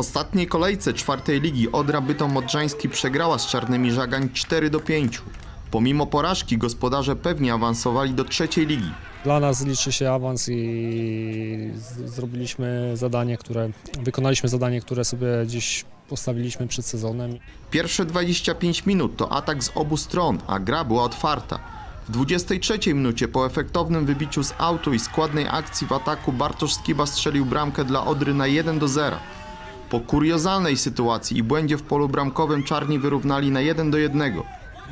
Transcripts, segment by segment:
ostatniej kolejce czwartej ligi Odra Bytom Modrzański przegrała z Czarnymi Żagań 4 do 5. Pomimo porażki gospodarze pewnie awansowali do trzeciej ligi. Dla nas liczy się awans i zrobiliśmy zadanie, które, wykonaliśmy zadanie, które sobie gdzieś postawiliśmy przed sezonem. Pierwsze 25 minut to atak z obu stron, a gra była otwarta. W 23 minucie po efektownym wybiciu z autu i składnej akcji w ataku Bartosz Skiba strzelił bramkę dla Odry na 1 do 0. Po kuriozalnej sytuacji i błędzie w polu bramkowym Czarni wyrównali na 1 do 1.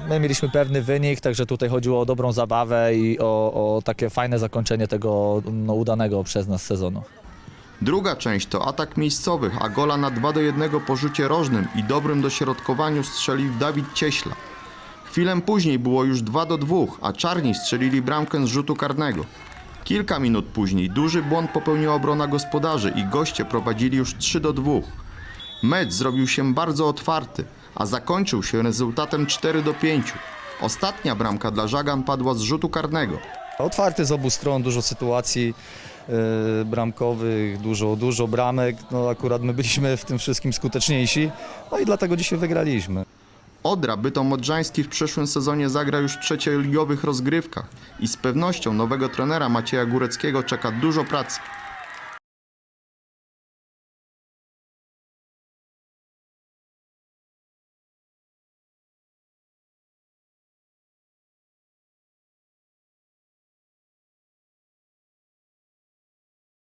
My mieliśmy pewny wynik, także tutaj chodziło o dobrą zabawę i o, o takie fajne zakończenie tego no, udanego przez nas sezonu. Druga część to atak miejscowych, a gola na 2 do 1 po rzucie rożnym i dobrym dośrodkowaniu strzelił Dawid Cieśla. Chwilę później było już 2 do 2, a Czarni strzelili bramkę z rzutu karnego. Kilka minut później duży błąd popełniła obrona gospodarzy i goście prowadzili już 3 do 2. Mecz zrobił się bardzo otwarty, a zakończył się rezultatem 4 do 5. Ostatnia bramka dla Żagan padła z rzutu karnego. Otwarty z obu stron, dużo sytuacji e, bramkowych, dużo, dużo bramek. No akurat my byliśmy w tym wszystkim skuteczniejsi, no i dlatego dzisiaj wygraliśmy. Odra Bytom Odrzański w przyszłym sezonie zagra już w trzecioligowych rozgrywkach i z pewnością nowego trenera Macieja Góreckiego czeka dużo pracy.